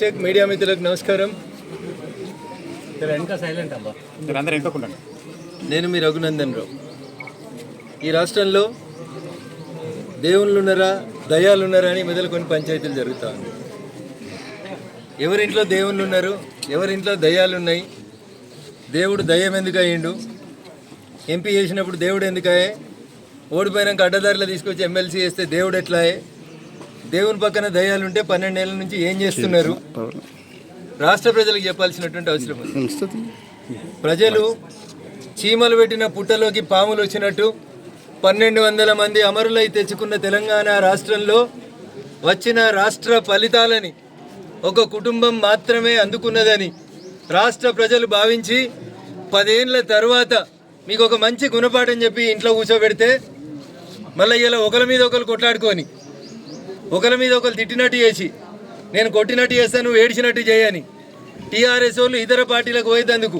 Check media మిత్రులకు నమస్కారం. నేను మీ రఘునందన్ రావు. ఈ రాష్ట్రంలో దేవుళ్ళు ఉన్నారా దయాలు ఉన్నారా అని మొదలు కొన్ని పంచాయతీలు జరుగుతూ ఉంది ఎవరింట్లో దేవుళ్ళు ఉన్నారు ఎవరింట్లో దయాలు ఉన్నాయి దేవుడు దయ్యం ఎందుకు అయ్యిండు ఎంపీ చేసినప్పుడు దేవుడు ఎందుకయే ఓడిపోయినాక అడ్డదారిలో తీసుకొచ్చి ఎమ్మెల్సీ చేస్తే దేవుడు ఎట్లాయే దేవుని పక్కన దయాలు ఉంటే పన్నెండేళ్ళ నుంచి ఏం చేస్తున్నారు? రాష్ట్ర ప్రజలకు చెప్పాల్సినటువంటి అవసరం ప్రజలు చీమలు పెట్టిన పుట్టలోకి పాములు వచ్చినట్టు పన్నెండు వందల మంది అమరులై తెచ్చుకున్న తెలంగాణ రాష్ట్రంలో వచ్చిన రాష్ట్ర ఫలితాలని ఒక కుటుంబం మాత్రమే అందుకున్నదని రాష్ట్ర ప్రజలు భావించి పదేళ్ళ తర్వాత మీకు ఒక మంచి గుణపాఠం చెప్పి ఇంట్లో కూర్చోబెడితే మళ్ళీ ఇలా ఒకరి మీద ఒకరు కొట్లాడుకొని ఒకరి మీద ఒకరు తిట్టినట్టు చేసి నేను కొట్టినట్టు చేస్తాను నువ్వు ఏడిచినట్టు చేయని. టీఆర్ఎస్ వాళ్ళు ఇతర పార్టీలకు పోయేందుకు.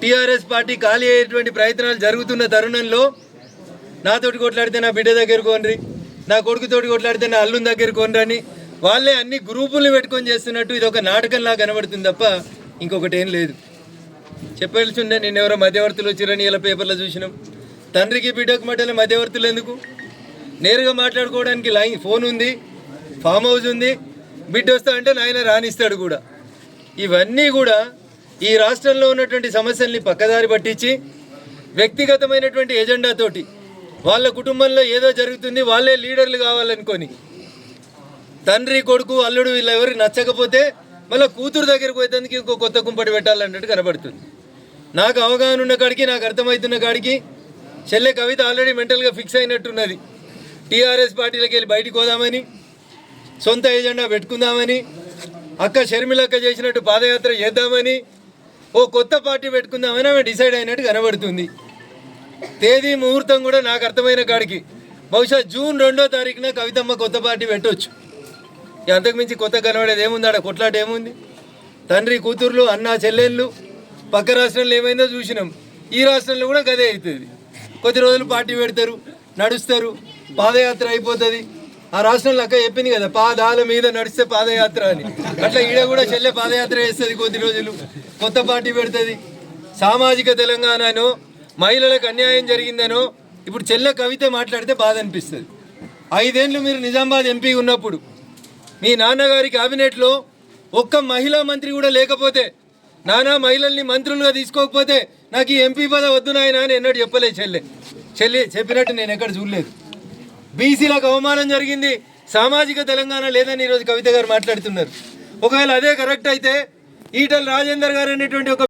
టీఆర్ఎస్ పార్టీ ఖాళీ అయ్యేటువంటి ప్రయత్నాలు జరుగుతున్న తరుణంలో నాతోటి కొట్లాడితే నా బిడ్డ దగ్గర కొనరి నా కొడుకుతోటి కొట్లాడితే నా అల్లుని దగ్గర కొనరని వాళ్ళే అన్ని గ్రూపుల్ని పెట్టుకొని చేస్తున్నట్టు ఇది ఒక నాటకంలా కనబడుతుంది తప్ప ఇంకొకటి ఏం లేదు. చెప్పాల్సిందే నేను నిన్న ఎవరో మధ్యవర్తులు వచ్చిరని ఇలా పేపర్లో చూసినాం. తండ్రికి బిడ్డకు మధ్యలో మధ్యవర్తులు ఎందుకు? నేరుగా మాట్లాడుకోవడానికి లైన్ ఫోన్ ఉంది ఫామ్ హౌస్ ఉంది. బిడ్డ వస్తా అంటే నాయన రాణిస్తాడు కూడా. ఇవన్నీ కూడా ఈ రాష్ట్రంలో ఉన్నటువంటి సమస్యల్ని పక్కదారి పట్టించి వ్యక్తిగతమైనటువంటి ఎజెండాతోటి వాళ్ళ కుటుంబంలో ఏదో జరుగుతుంది వాళ్ళే లీడర్లు కావాలనుకొని తండ్రి కొడుకు అల్లుడు వీళ్ళు ఎవరికి నచ్చకపోతే మళ్ళీ కూతురు దగ్గరికి పోయేందుకు ఇంకో కొత్త కుంపటి పెట్టాలన్నట్టు కనబడుతుంది. నాకు అవగాహన ఉన్న కాడికి నాకు అర్థమవుతున్న కాడికి చెల్లె కవిత ఆల్రెడీ మెంటల్గా ఫిక్స్ అయినట్టున్నది. టీఆర్ఎస్ పార్టీలకు వెళ్ళి బయటికి పోదామని సొంత ఏజెండా పెట్టుకుందామని అక్క షర్మిలక్క చేసినట్టు పాదయాత్ర చేద్దామని ఓ కొత్త పార్టీ పెట్టుకుందామని ఆమె డిసైడ్ అయినట్టు కనబడుతుంది. తేదీ ముహూర్తం కూడా నాకు అర్థమైన కాడికి. బహుశా జూన్ రెండో తారీఖున కవితమ్మ కొత్త పార్టీ పెట్టవచ్చు అంతకుమించి కొత్త కనబడేది ఏముంది? ఆడ కొట్లాట ఏముంది? తండ్రి కూతుర్లు అన్న చెల్లెళ్ళు పక్క రాష్ట్రంలో ఏమైందో చూసినాం. ఈ రాష్ట్రంలో కూడా గదే అవుతుంది. కొద్ది రోజులు పార్టీ పెడతారు నడుస్తారు పాదయాత్ర అయిపోతుంది. ఆ రాష్ట్రంలో అక్క చెప్పింది కదా పాదాల మీద నడిస్తే పాదయాత్ర అని. అట్లా ఈడ కూడా చెల్లె పాదయాత్ర చేస్తుంది కొద్ది రోజులు కొత్త పార్టీ పెడుతుంది. సామాజిక తెలంగాణను మహిళలకు అన్యాయం జరిగిందనో ఇప్పుడు చెల్లె కవిత మాట్లాడితే బాధ అనిపిస్తుంది. ఐదేళ్ళు మీరు నిజామాబాద్ ఎంపీ ఉన్నప్పుడు మీ నాన్నగారి క్యాబినెట్లో ఒక్క మహిళా మంత్రి కూడా లేకపోతే నానా మహిళల్ని మంత్రులుగా తీసుకోకపోతే నాకు ఈ ఎంపీ పద వద్దు నాయన అని ఎన్నడూ చెప్పలేదు చెల్లె. చెల్లి చెప్పినట్టు నేను ఎక్కడ చూడలేదు. బీసీలకు అవమానం జరిగింది. సామాజిక తెలంగాణ లేదని ఈరోజు కవిత గారు మాట్లాడుతున్నారు. ఒకవేళ అదే కరెక్ట్ అయితే ఈటల రాజేందర్ గారు అనేటువంటి ఒక